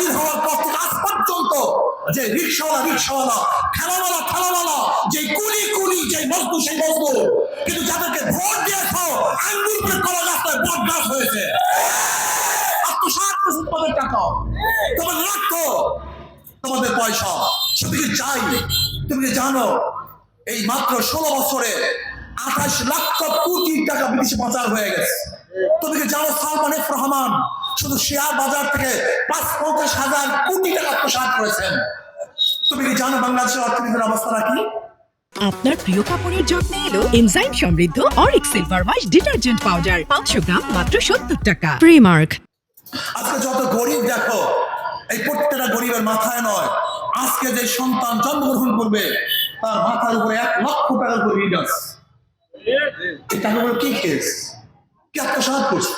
স্বাধীন হওয়ার পর থেকে আজ পর্যন্ত যে রিক্সাওয়ালা রিক্সাওয়ালা ঠেলাওয়ালা ঠেলাওয়ালা যে কুলি কুলি, যে মজদু সেই মজদু কিন্তু যাদেরকে ভোট দিয়েছ, আঙ্গুল করে রাস্তায় গাছ হয়েছে। আত্মসাত করেছে টাকা তোমাদের রক্ত, তোমাদের পয়সা শুধু কি চাই। তুমি জানো, এই মাত্র ষোলো বছরে আঠাশ লক্ষ কোটি টাকা বিদেশে পাচার হয়ে গেছে। তুমি কি জানো সালমান রহমান শুধু শেয়ার বাজার থেকে পাঁচ পঞ্চাশ হাজার কোটি টাকা আত্মসাত করেছেন। তুমি কি জানো বাংলাদেশের অর্থনীতির অবস্থা কি আপনার প্রিয় কাপড়ের যত্নে এলো এনজাইম সমৃদ্ধ অরিক সিলভার ওয়াশ ডিটারজেন্ট পাউডার পাঁচশো গ্রাম মাত্র সত্তর টাকা। প্রিমার্ক আজকে যত গরিব দেখো এই প্রত্যেকটা গরিবের মাথায় নয় আজকে যে সন্তান জন্মগ্রহণ করবে তার মাথার উপরে এক লক্ষ টাকার করে ঋণ আছে। এই টাকাগুলো কি খেয়েছে কি আত্মসাত করছে?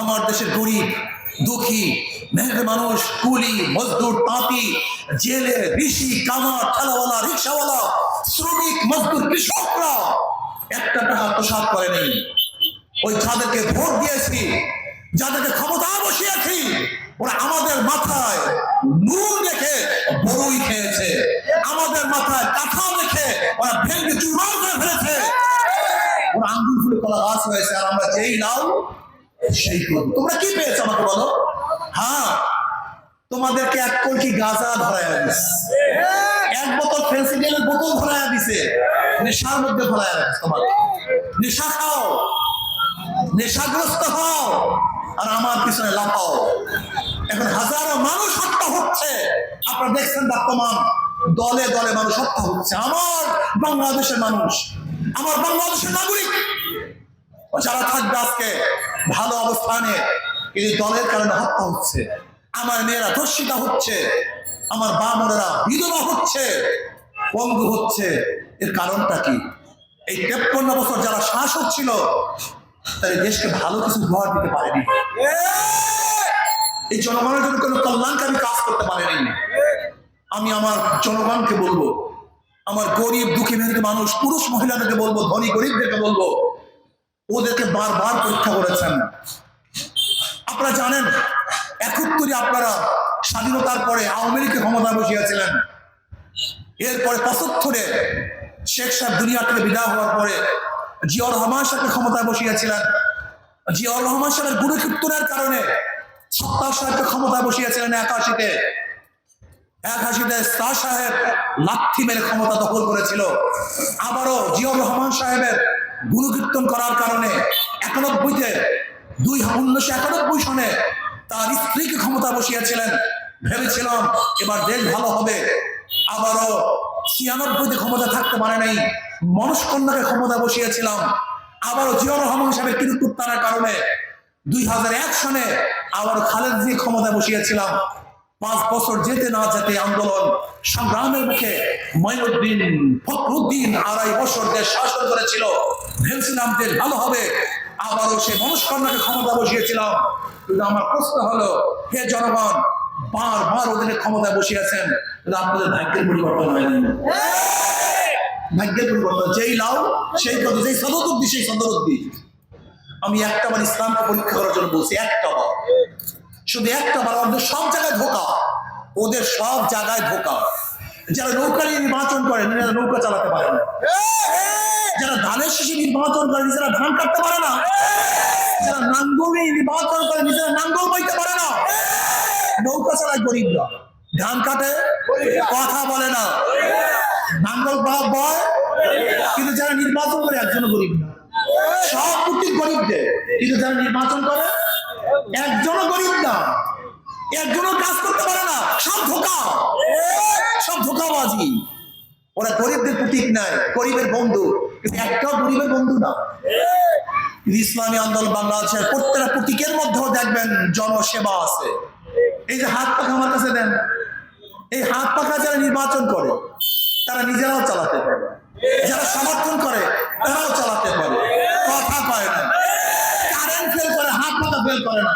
আমার দেশের গরিব, দুঃখী মেহনত মানুষ, কুলি, মজদুর তাঁতি জেলে ঋষি কামার, ঠেলাওয়ালা, রিক্সাওয়ালা, শ্রমিক, মজদুর, কৃষকরা, একটা টাকা আত্মসাত করে নেই। ওই যাদেরকে ভোট দিয়েছি, যাদেরকে ক্ষমতা বসিয়েছি, ওরা আমাদের মাথায় নুন রেখে বড়ই খেয়েছে। আমাদের মাথায় কাঁথা রেখে ওরা ভেঙে চুরমার করে ফেলেছে। ওরা আঙ্গুল ফুলে কলা গাছ হয়েছে, আর আমরা যেই নাও তোমরা কি পেয়েছ আমাকে বলো? হ্যাঁ তোমাদেরকে এক কলকি গাঁজা ধরায় দিছে। এক বোতল ফেন্সিডিলের বোতল ধরায় দিছে। নেশার মধ্যে ধরায় রাখছে তোমাকে। নেশা খাও। নেশাগ্রস্ত হও। আর আমার পিছনে লাফাও। এখন হাজারো মানুষ হত্যা হচ্ছে। আপনারা দেখছেন বর্তমান দলে দলে মানুষ হত্যা হচ্ছে। আমার বাংলাদেশের মানুষ। আমার বাংলাদেশের নাগরিক। যারা থাকবে আজকে ভালো অবস্থানে কিন্তু দলের কারণে হত্যা হচ্ছে। আমার মেয়েরা ধর্ষিতা হচ্ছে। আমার বামরেরা বিধবা হচ্ছে। বন্ধু হচ্ছে। এর কারণটা কি? এই তেপ্পন্ন বছর যারা শাসক ছিল তাই দেশকে ভালো কিছু উপহার দিতে পারেনি। এই জনগণের জন্য কোনো কল্যাণকারী কাজ করতে পারেনি। আমি আমার জনগণকে বলব, আমার গরিব, দুঃখী মেয়েদের মানুষ, পুরুষ মহিলাদেরকে বলব, ধনী গরিবদেরকে বলব ওদেরকে বারবার পরীক্ষা করেছেন। আপনারা জানেন, একাত্তরে আপনারা স্বাধীনতার পরে আওয়ামী লীগকে ক্ষমতা বসিয়েছিলেন। এরপরে পঁচাত্তরে শেখ সাহেব দুনিয়া থেকে বিদায় হওয়ার পরে জিয়াউর রহমান সাহেবকে ক্ষমতায় বসিয়েছিলেন। জিয়াউর রহমান সাহেবের গুরু কারণে সত্তার সাহেবকে ক্ষমতায় বসিয়েছিলেন একাশিতে। একাশিতে শাহ সাহেব লাথি মেরে ক্ষমতা দখল করেছিল। আবারও জিয়াউর রহমান সাহেবের গুরু কীর্তন করার কারণে একানব্বইতে দুই উনিশশো একানব্বই সনে তার স্ত্রীকে ক্ষমতা বসিয়েছিলেন। ভেবেছিলাম এবার দেশ ভালো হবে। আবারও ছিয়ানব্বইতে ক্ষমতা থাকতে পারে নাই। মনস্কন্যাকে ক্ষমতা বসিয়েছিলাম। আবারও জিয়াউর রহমান সাহেবের কীর্তুত্তানের কারণে দুই হাজার এক সনে আবার খালেদ দিয়ে ক্ষমতা বসিয়েছিলাম। পাঁচ বছর যেতে না যেতে আন্দোলন সংগ্রামের মুখে মঈনুদ্দিন ফখরুদ্দিন আড়াই বছর দেশ শাসন করেছিল। ভেবেছিলাম দেশ ভালো হবে। আবারও সে মনস্কন্যাকে ক্ষমতা বসিয়েছিলাম। কিন্তু আমার প্রশ্ন হলো, হে জনগণ, বারবার ওদের ক্ষমতায় বসিয়েছেন আপনাদের ভাগ্যের পরিবর্তন হয়নি। ভাগ্যের পরিবর্তন, যেই লাও সেই পদ, যেই সদরুদ্দি সেই সদরুদ্দি আমি একটা বার ইসলামকে পরীক্ষা করার জন্য বলছি একটা বার শুধু একটা বার ওদের সব জায়গায় ধোকা। ওদের সব জায়গায় ধোকা। যারা নৌকা নিয়ে নির্বাচন করে নিজেরা নৌকা চালাতে পারে না। যারা ধানের শিশি নির্বাচন করে, নিজেরা ধান কাটতে পারে না। যারা নাঙ্গল নির্বাচন করে, নিজেরা নাঙ্গল বইতে পারে না। নৌকা চালায় গরিবরা। ধান কাটে, কথা বলে না। নাঙ্গল বয়, কিন্তু যারা নির্বাচন করে, একজন গরিব না। সব কুটি গরিবদের। কিন্তু যারা নির্বাচন করে, একজনও গরিব না। একজনও কাজ করতে পারে না। সব ধোকা। সব ধোকাবাজি। ওরা গরিবদের প্রতীক নাই, গরিবের বন্ধু। কিন্তু একটাও গরিবের বন্ধু না। ইসলামী আন্দোলন বাংলাদেশের প্রত্যেকটা প্রতীকের মধ্যেও দেখবেন জনসেবা আছে। এই যে হাত পাখা আমার কাছে দেন। এই হাত পাখা যারা নির্বাচন করে, তারা নিজেরাও চালাতে পারে। যারা সমর্থন করে, তারাও চালাতে পারে। কথা কয় না। কারেন্ট ফেল করে, হাত পাখা ফেল করে না।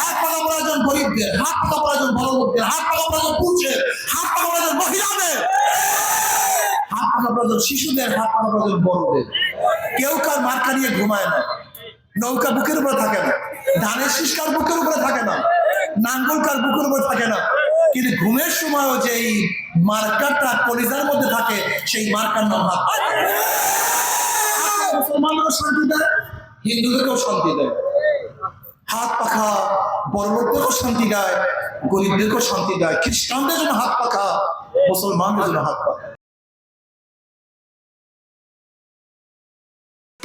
হাত পাখা প্রয়োজন গরিবদের, হাত পাখা প্রয়োজন বড় লোকদের হাত পাখা প্রয়োজন পুরুষের, হাত পাখা প্রয়োজন মহিলাদের। পাখা প্রয়োজন শিশুদের হাত পাখা প্রয়োজন বড়দের। কেউ কার মার্কা নিয়ে ঘুমায় না। নৌকা বুকের উপরে থাকে না। ধানের শীষ কার বুকের উপরে থাকে না। নাঙ্গল কার বুকের উপর থাকে না। কিন্তু ঘুমের সময়ও যে এই মার্কারটা কলিজার মধ্যে থাকে, সেই মার্কার নাম হাত মুসলমানদেরও শান্তি দেয়, হিন্দুদেরকেও শান্তি দেয়। হাত পাখা বড় লোকদেরকেও শান্তি দেয়, গরিবদেরকেও শান্তি দেয়। খ্রিস্টানদের জন্য হাত পাখা, মুসলমানদের জন্য হাত পাখা।